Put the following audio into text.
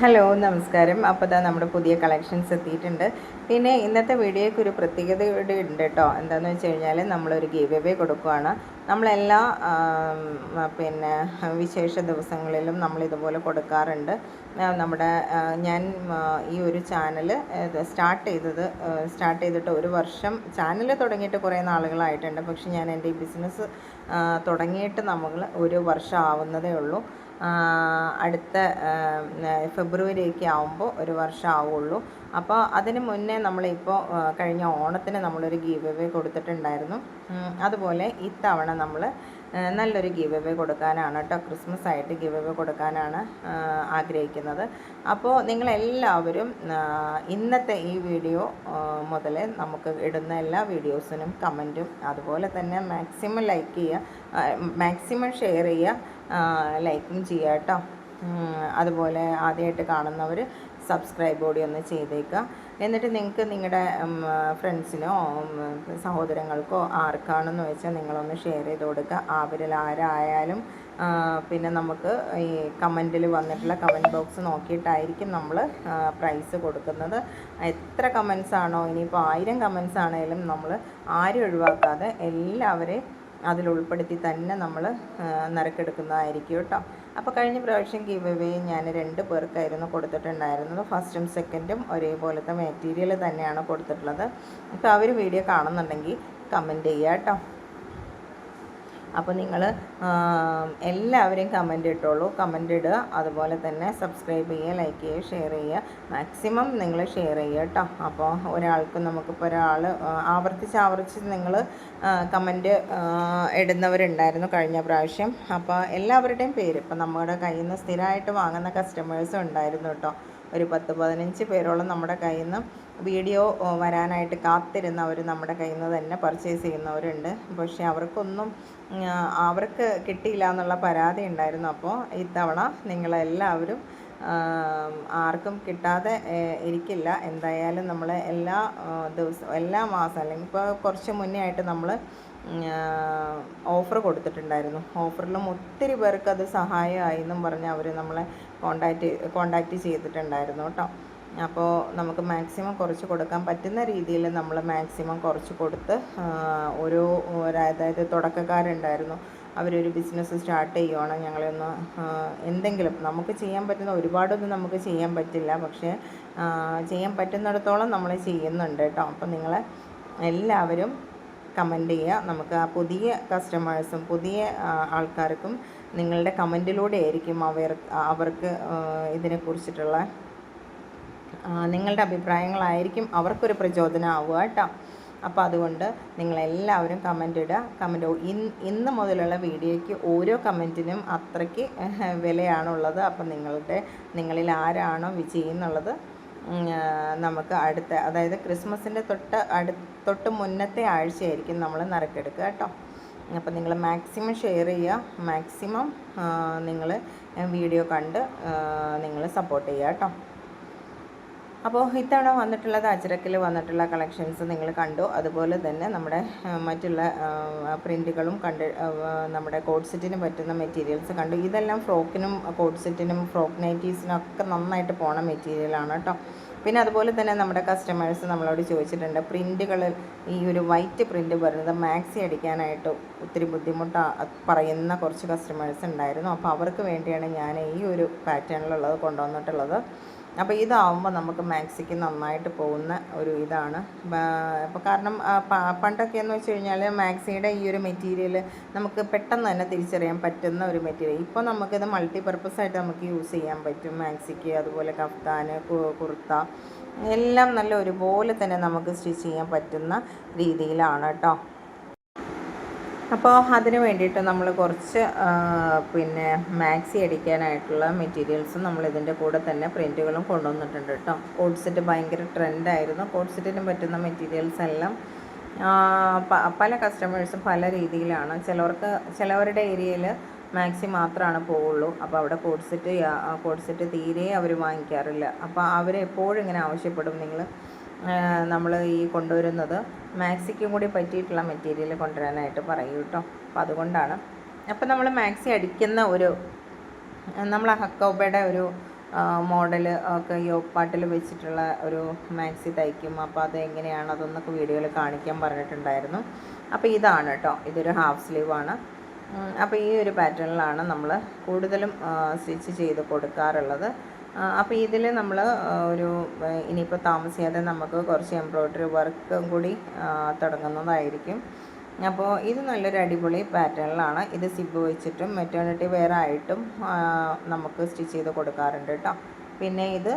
Hello നമസ്കാരം. അപ്പോൾ ഇതാ നമ്മുടെ പുതിയ കളക്ഷൻസ് എത്തിയിട്ടുണ്ട്. പിന്നെ ഇന്നത്തെ വീഡിയോയ്ക്ക് ഒരു പ്രത്യേകത ഇവിടെ ഉണ്ട് കേട്ടോ എന്താണെന്ന് വെച്ച് കഴിഞ്ഞാൽ നമ്മളൊരു ഗീവ് അവേ കൊടുക്കുകയാണ് നമ്മളെല്ലാ പിന്നെ വിശേഷ ദിവസങ്ങളിലും നമ്മളിതുപോലെ കൊടുക്കാറുണ്ട്. നമ്മുടെ ഞാൻ ഈ ഒരു ചാനൽ സ്റ്റാർട്ട് ചെയ്തത് സ്റ്റാർട്ട് ചെയ്തിട്ട് ഒരു വർഷം ചാനൽ തുടങ്ങിയിട്ട് കുറേ നാളുകളായിട്ടുണ്ട്. പക്ഷെ ഞാൻ എന്റെ ഈ ബിസിനസ് തുടങ്ങിയിട്ട് നമ്മൾ ഒരു വർഷം ആവുന്നതേ ഉള്ളൂ. അടുത്ത ഫെബ്രുവരി ഒക്കെ ആകുമ്പോൾ ഒരു വർഷം ആവുള്ളൂ അപ്പോൾ അതിന് മുന്നേ നമ്മളിപ്പോൾ കഴിഞ്ഞ ഓണത്തിന് നമ്മളൊരു ഗീവ് അവേ കൊടുത്തിട്ടുണ്ടായിരുന്നു അതുപോലെ ഇത്തവണ നമ്മൾ നല്ലൊരു ഗീവ് കൊടുക്കാനാണ് കേട്ടോ ക്രിസ്മസ് ആയിട്ട് ഗീവ് കൊടുക്കാനാണ് ആഗ്രഹിക്കുന്നത്. അപ്പോൾ നിങ്ങളെല്ലാവരും ഇന്നത്തെ ഈ വീഡിയോ മുതൽ നമുക്ക് ഇടുന്ന എല്ലാ വീഡിയോസിനും കമന്റും അതുപോലെ തന്നെ മാക്സിമം ലൈക്ക് ചെയ്യുക മാക്സിമം ഷെയർ ചെയ്യുക ലൈക്കും ചെയ്യുക കേട്ടോ. അതുപോലെ ആദ്യമായിട്ട് കാണുന്നവർ സബ്സ്ക്രൈബ് കൂടി ഒന്ന് ചെയ്തേക്കുക. എന്നിട്ട് നിങ്ങൾക്ക് നിങ്ങളുടെ ഫ്രണ്ട്സിനോ സഹോദരങ്ങൾക്കോ ആർക്കാണെന്ന് വെച്ചാൽ നിങ്ങളൊന്ന് ഷെയർ ചെയ്ത് കൊടുക്കുക. അവരിൽ ആരായാലും പിന്നെ നമുക്ക് ഈ കമന്റിൽ വന്നിട്ടുള്ള കമന്റ് ബോക്സ് നോക്കിയിട്ടായിരിക്കും നമ്മൾ പ്രൈസ് കൊടുക്കുന്നത്. എത്ര കമൻസ് ആണോ ഇനിയിപ്പോൾ ആയിരം കമൻസ് ആണെങ്കിലും നമ്മൾ ആരും ഒഴിവാക്കാതെ എല്ലാവരെയും അതിൽ ഉൾപ്പെടുത്തി തന്നെ നമ്മൾ നറുക്കെടുക്കുന്നതായിരിക്കും കേട്ടോ. അപ്പോൾ കഴിഞ്ഞ പ്രാവശ്യം ഗീവ് അവേ ഞാൻ രണ്ട് പേർക്കായിരുന്നു കൊടുത്തിട്ടുണ്ടായിരുന്നത്. ഫസ്റ്റും സെക്കൻഡും ഒരേപോലത്തെ മെറ്റീരിയൽ തന്നെയാണ് കൊടുത്തിട്ടുള്ളത്. അപ്പോൾ അവർ വീഡിയോ കാണുന്നുണ്ടെങ്കിൽ കമന്റ് ചെയ്യുക കേട്ടോ അപ്പോൾ നിങ്ങൾ എല്ലാവരെയും കമന്റ് ഇട്ടോളൂ. കമന്റ് ഇടുക അതുപോലെ തന്നെ സബ്സ്ക്രൈബ് ചെയ്യുക ലൈക്ക് ചെയ്യുക ഷെയർ ചെയ്യുക. മാക്സിമം നിങ്ങൾ ഷെയർ ചെയ്യുക കേട്ടോ അപ്പോൾ ഒരാൾക്ക് നമുക്കിപ്പോൾ ഒരാൾ ആവർത്തിച്ച് ആവർത്തിച്ച് നിങ്ങൾ കമന്റ് ഇടുന്നവരുണ്ടായിരുന്നു കഴിഞ്ഞ പ്രാവശ്യം. അപ്പോൾ എല്ലാവരുടെയും പേര് ഇപ്പം നമ്മുടെ കയ്യിൽ നിന്ന് സ്ഥിരമായിട്ട് വാങ്ങുന്ന കസ്റ്റമേഴ്സും ഉണ്ടായിരുന്നു കേട്ടോ ഒരു പത്ത് പതിനഞ്ച് പേരോളം നമ്മുടെ കയ്യിൽ നിന്ന് വീഡിയോ വരാനായിട്ട് കാത്തിരുന്നവർ നമ്മുടെ കയ്യിൽ നിന്ന് തന്നെ പർച്ചേസ് ചെയ്യുന്നവരുണ്ട്. പക്ഷേ അവർക്കൊന്നും അവർക്ക് കിട്ടിയില്ല എന്നുള്ള പരാതി ഉണ്ടായിരുന്നു. അപ്പോൾ ഇത്തവണ നിങ്ങളെല്ലാവരും ആർക്കും കിട്ടാതെ ഇരിക്കില്ല. എന്തായാലും നമ്മൾ എല്ലാ ദിവസവും എല്ലാ മാസം അല്ലെങ്കിൽ ഇപ്പോൾ കുറച്ച് മുന്നേ ആയിട്ട് നമ്മൾ ഓഫർ കൊടുത്തിട്ടുണ്ടായിരുന്നു. ഓഫറിലും ഒത്തിരി പേർക്ക് അത് സഹായമായി എന്നും പറഞ്ഞ് അവർ നമ്മളെ കോണ്ടാക്റ്റ് കോണ്ടാക്റ്റ് ചെയ്തിട്ടുണ്ടായിരുന്നു കേട്ടോ. അപ്പോൾ നമുക്ക് മാക്സിമം കുറച്ച് കൊടുക്കാൻ പറ്റുന്ന രീതിയിൽ നമ്മൾ മാക്സിമം കുറച്ച് കൊടുത്ത് ഒരു അതായത് തുടക്കക്കാരുണ്ടായിരുന്നു. അവരൊരു ബിസിനസ് സ്റ്റാർട്ട് ചെയ്യുവാണ്. ഞങ്ങളൊന്ന് എന്തെങ്കിലും നമുക്ക് ചെയ്യാൻ പറ്റുന്ന ഒരുപാടൊന്നും നമുക്ക് ചെയ്യാൻ പറ്റില്ല. പക്ഷേ ചെയ്യാൻ പറ്റുന്നിടത്തോളം നമ്മൾ ചെയ്യുന്നുണ്ട് കേട്ടോ. അപ്പം നിങ്ങൾ എല്ലാവരും കമന്റ് ചെയ്യുക. നമുക്ക് ആ പുതിയ കസ്റ്റമേഴ്സും പുതിയ ആൾക്കാർക്കും നിങ്ങളുടെ കമന്റിലൂടെ ആയിരിക്കും അവർ അവർക്ക് ഇതിനെക്കുറിച്ചിട്ടുള്ള നിങ്ങളുടെ അഭിപ്രായങ്ങളായിരിക്കും അവർക്കൊരു പ്രചോദനമാവുക കേട്ടോ. അപ്പോൾ അതുകൊണ്ട് നിങ്ങളെല്ലാവരും കമന്റ് ഇടുക. കമന്റ് ഇന്ന് ഇന്ന് മുതലുള്ള വീഡിയോയ്ക്ക് ഓരോ കമന്റിനും അത്രയ്ക്ക് വിലയാണുള്ളത്. അപ്പം നിങ്ങളുടെ നിങ്ങളിൽ ആരാണോ വിജയി എന്നുള്ളത് നമുക്ക് അടുത്ത അതായത് ക്രിസ്മസിന്റെ തൊട്ട് അടു തൊട്ട് മുന്നത്തെ ആഴ്ചയായിരിക്കും നമ്മൾ നറുക്കെടുക്കുക കേട്ടോ. അപ്പം നിങ്ങൾ മാക്സിമം ഷെയർ ചെയ്യുക. മാക്സിമം നിങ്ങൾ വീഡിയോ കണ്ട് നിങ്ങൾ സപ്പോർട്ട് ചെയ്യുക കേട്ടോ. അപ്പോൾ ഇത്തവണ വന്നിട്ടുള്ളത് അജ്രക്കിൽ വന്നിട്ടുള്ള കളക്ഷൻസ് നിങ്ങൾ കണ്ടു. അതുപോലെ തന്നെ നമ്മുടെ മറ്റുള്ള പ്രിന്റുകളും കണ്ട് നമ്മുടെ കോഡ് സെറ്റിന് പറ്റുന്ന മെറ്റീരിയൽസ് കണ്ടു. ഇതെല്ലാം ഫ്രോക്കിനും കോഡ് സെറ്റിനും ഫ്രോക്ക് നൈറ്റീസിനും ഒക്കെ നന്നായിട്ട് പോണ മെറ്റീരിയലാണ് കേട്ടോ. പിന്നെ അതുപോലെ തന്നെ നമ്മുടെ കസ്റ്റമേഴ്സ് നമ്മളോട് ചോദിച്ചിട്ടുണ്ട് പ്രിന്റുകൾ ഈ ഒരു വൈറ്റ് പ്രിന്റ് വരുന്നത് മാക്സി അടിക്കാനായിട്ട് ഒത്തിരി ബുദ്ധിമുട്ട് പറയുന്ന കുറച്ച് കസ്റ്റമേഴ്സ് ഉണ്ടായിരുന്നു. അപ്പോൾ അവർക്ക് വേണ്ടിയാണ് ഞാൻ ഈ ഒരു പാറ്റേണിലുള്ളത് കൊണ്ടുവന്നിട്ടുള്ളത്. അപ്പോൾ ഇതാവുമ്പോൾ നമുക്ക് മാക്സിക്ക് നന്നായിട്ട് പോകുന്ന ഒരു ഇതാണ്. അപ്പോൾ കാരണം പണ്ടൊക്കെ എന്ന് വെച്ച് കഴിഞ്ഞാൽ മാക്സിയുടെ ഈ ഒരു മെറ്റീരിയൽ നമുക്ക് പെട്ടെന്ന് തന്നെ തിരിച്ചറിയാൻ പറ്റുന്ന ഒരു മെറ്റീരിയൽ. ഇപ്പോൾ നമുക്കിത് മൾട്ടിപർപ്പസ് ആയിട്ട് നമുക്ക് യൂസ് ചെയ്യാൻ പറ്റും. മാക്സിക്ക് അതുപോലെ കഫ്താൻ കുർത്ത എല്ലാം നല്ല ഒരുപോലെ തന്നെ നമുക്ക് സ്റ്റിച്ച് ചെയ്യാൻ പറ്റുന്ന രീതിയിലാണ് കേട്ടോ. അപ്പോൾ അതിന് വേണ്ടിയിട്ട് നമ്മൾ കുറച്ച് പിന്നെ മാക്സി അടിക്കാനായിട്ടുള്ള മെറ്റീരിയൽസും നമ്മൾ ഇതിന്റെ കൂടെ തന്നെ പ്രിന്റുകളും കൊണ്ടുവന്നിട്ടുണ്ട് കേട്ടോ. കോഡ് സെറ്റ് ഭയങ്കര ട്രെൻഡായിരുന്നു. കോഡ് സെറ്റിന് പറ്റുന്ന മെറ്റീരിയൽസ് എല്ലാം പല കസ്റ്റമേഴ്സും പല രീതിയിലാണ്. ചിലവർക്ക് ചിലവരുടെ ഏരിയയിൽ മാക്സി മാത്രമാണ് പോവുള്ളൂ. അപ്പോൾ അവിടെ കോഡ് സെറ്റ് കോഡ് സെറ്റ് തീരെ അവർ വാങ്ങിക്കാറില്ല. അപ്പോൾ അവരെപ്പോഴും ഇങ്ങനെ ആവശ്യപ്പെടും. നിങ്ങൾ നമ്മൾ ഈ കൊണ്ടുവരുന്നത്. മാക്സിക്കും കൂടി പറ്റിയിട്ടുള്ള മെറ്റീരിയൽ കൊണ്ടുവരാനായിട്ട് പറയും കേട്ടോ അപ്പോൾ അതുകൊണ്ടാണ്. അപ്പോൾ നമ്മൾ മാക്സി അടിക്കുന്ന ഒരു നമ്മൾ ഹക്കോബയുടെ ഒരു മോഡൽ ഒക്കെ യോപ്പാട്ടിൽ വെച്ചിട്ടുള്ള ഒരു മാക്സി തയ്ക്കും. അപ്പോൾ അത് എങ്ങനെയാണ് അതൊന്നൊക്കെ വീഡിയോയിൽ കാണിക്കാൻ പറഞ്ഞിട്ടുണ്ടായിരുന്നു. അപ്പോൾ ഇതാണ് കേട്ടോ ഇതൊരു ഹാഫ് സ്ലീവാണ് അപ്പോൾ ഈ ഒരു പാറ്റേണിലാണ് നമ്മൾ കൂടുതലും സ്റ്റിച്ച് ചെയ്ത് കൊടുക്കാറുള്ളത്. അപ്പോൾ ഇതിൽ നമ്മൾ ഒരു ഇനിയിപ്പോൾ താമസിയാതെ നമുക്ക് കുറച്ച് എംബ്രോയ്ഡറി വർക്കും കൂടി തുടങ്ങുന്നതായിരിക്കും. അപ്പോൾ ഇത് നല്ലൊരു അടിപൊളി പാറ്റേണിലാണ്. ഇത് സിബ് വെച്ചിട്ടും മെറ്റേണിറ്റി വെയർ ആയിട്ടും നമുക്ക് സ്റ്റിച്ച് ചെയ്ത് കൊടുക്കാറുണ്ട് കേട്ടോ പിന്നെ ഇത്